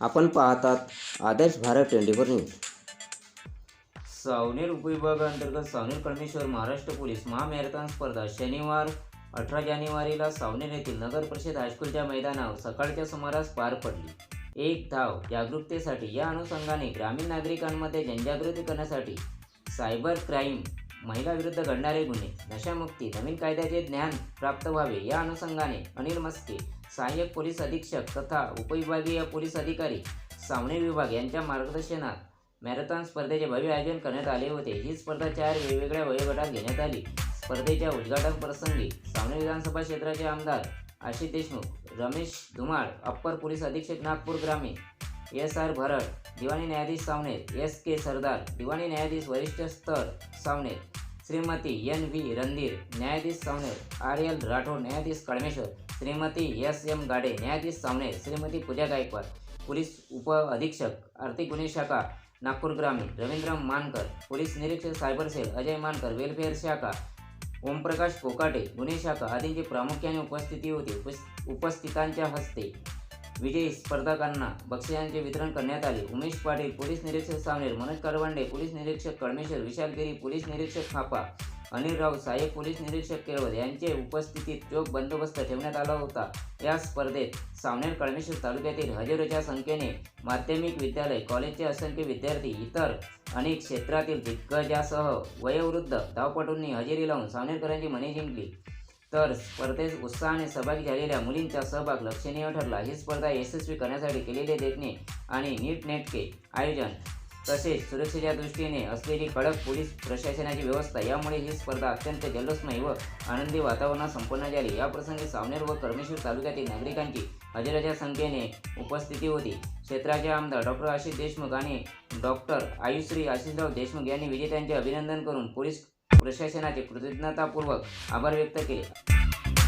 आपण पाहतात Adarsh Bharat twenty four news. Saoner उपविभागाअंतर्गत Saoner Kalmeshwar Maharashtra police महामॅरेथॉन स्पर्धा शनिवार अठरा जानेवारीला सावनेर येथील नगर परिषद हायस्कूलच्या मैदानावर सकाळच्या सुमारास पार पडली. एक धाव जागरूकतेसाठी या अनुषंगाने ग्रामीण नागरिकांमध्ये जनजागृती करण्यासाठी सायबर क्राईम महिलाविरुद्ध घडणारे गुन्हे नशामुक्ती नवीन कायद्याचे ज्ञान प्राप्त व्हावे या अनुषंगाने अनिल मस्के सहाय्यक पोलीस अधीक्षक तथा उपविभागीय पोलीस अधिकारी सावणे विभाग यांच्या मार्गदर्शनात मॅरेथॉन स्पर्धेचे भव्य आयोजन करण्यात आले होते. ही स्पर्धा चार वेगवेगळ्या वयोगटात घेण्यात आली. स्पर्धेच्या उद्घाटन प्रसंगी सावणे विधानसभा क्षेत्राचे आमदार आशिष देशमुख रमेश धुमाळ अप्पर पोलीस अधीक्षक नागपूर ग्रामीण एस आर भरड दिवाणी न्यायाधीश सावनेर एस के सरदार दिवाणी न्यायाधीश वरिष्ठ स्तर सावनेर श्रीमती एन व्ही रणधीर न्यायाधीश सावनेर आर एल राठोड न्यायाधीश कडमेश्वर श्रीमती एस एम गाडे न्यायाधीश सावनेर श्रीमती पूजा गायकवाड पोलीस उप अधीक्षक आर्थिक गुन्हे शाखा नागपूर ग्रामीण रवींद्र मानकर पोलीस निरीक्षक cyber cell Ajay Mankar welfare शाखा ओमप्रकाश कोकाटे गुन्हे शाखा आदींची प्रामुख्याने उपस्थिती होती. उपस- उपस्थितांच्या हस्ते विजयी स्पर्धकांना बक्षिसांचे वितरण करण्यात आले. उमेश पाटील पोलीस निरीक्षक सावनेर मनोज कारवांडे पोलीस निरीक्षक कळमेश्वर विशाल गिरी पोलीस निरीक्षक खापा अनिल राऊत सहाय्यक पोलीस निरीक्षक केळवद यांचे उपस्थितीत चोख बंदोबस्त ठेवण्यात आला होता. या स्पर्धेत सावनेर कळमेश्वर तालुक्यातील हजेरोच्या संख्येने माध्यमिक विद्यालय कॉलेजचे असंख्य विद्यार्थी इतर अनेक क्षेत्रातील दिग्गजासह वयोवृद्ध धावपटूंनी हजेरी लावून सावनेरकरांची मने जिंकली. तर स्पर्धेत उत्साहाने सहभागी झालेल्या मुलींचा सहभाग लक्षणीय ठरला. ही स्पर्धा यशस्वी करण्यासाठी केलेले देखणे आणि नीटनेटके आयोजन तसेच सुरक्षेच्या दृष्टीने असलेली कडक पोलीस प्रशासनाची व्यवस्था यामुळे ही स्पर्धा अत्यंत जल्लोषमय व आनंदी वातावरणात संपन्न झाली. या प्रसंगी सावनेर व कर्मेश्वर तालुक्यातील नागरिकांची हजाराच्या संख्येने उपस्थिती होती. क्षेत्राचे आमदार डॉक्टर आशिष देशमुख आणि डॉक्टर आयुश्री आशिषराव देशमुख यांनी विजेत्यांचे अभिनंदन करून पोलीस प्रशासनाचे कृतज्ञतापूर्वक आभार व्यक्त केले.